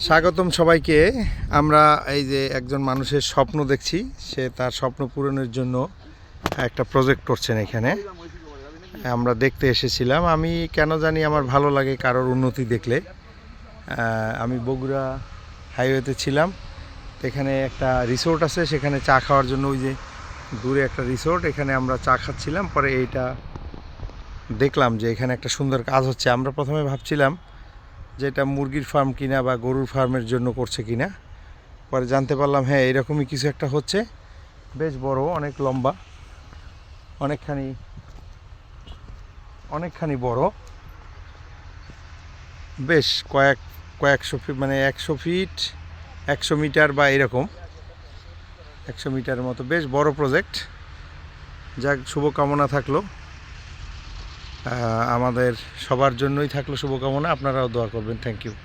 স্বাগতম সবাইকে। আমরা এই যে একজন মানুষের স্বপ্ন দেখছি, সে তার স্বপ্ন পূরণের জন্য একটা প্রজেক্ট করছেন এখানে। আমরা দেখতে এসেছিলাম। আমি কেন জানি আমার ভালো লাগে কারোর উন্নতি দেখলে। আমি বগুড়া হাইওয়েতে ছিলাম। এখানে একটা রিসোর্ট আছে, সেখানে চা খাওয়ার জন্য ওই যে দূরে একটা রিসোর্ট এখানে আমরা চা খাচ্ছিলাম। পরে এইটা দেখলাম যে এখানে একটা সুন্দর কাজ হচ্ছে। আমরা প্রথমে ভাবছিলাম যে এটা মুরগির ফার্ম কিনা বা গরুর ফার্মের জন্য করছে কিনা। পরে জানতে পারলাম হ্যাঁ এরকমই কিছু একটা হচ্ছে। বেশ বড়, অনেক লম্বা, অনেকখানি অনেকখানি বড়। বেশ কয়েক, কয়েকশো ফিট মানে একশো ফিট, একশো মিটার বা এরকম। একশো মিটারের মতো, বেশ বড় প্রজেক্ট যাক, শুভকামনা থাকল। আমাদের সবার জন্যই থাকল শুভকামনা। আপনারাও দোয়া করবেন। Thank you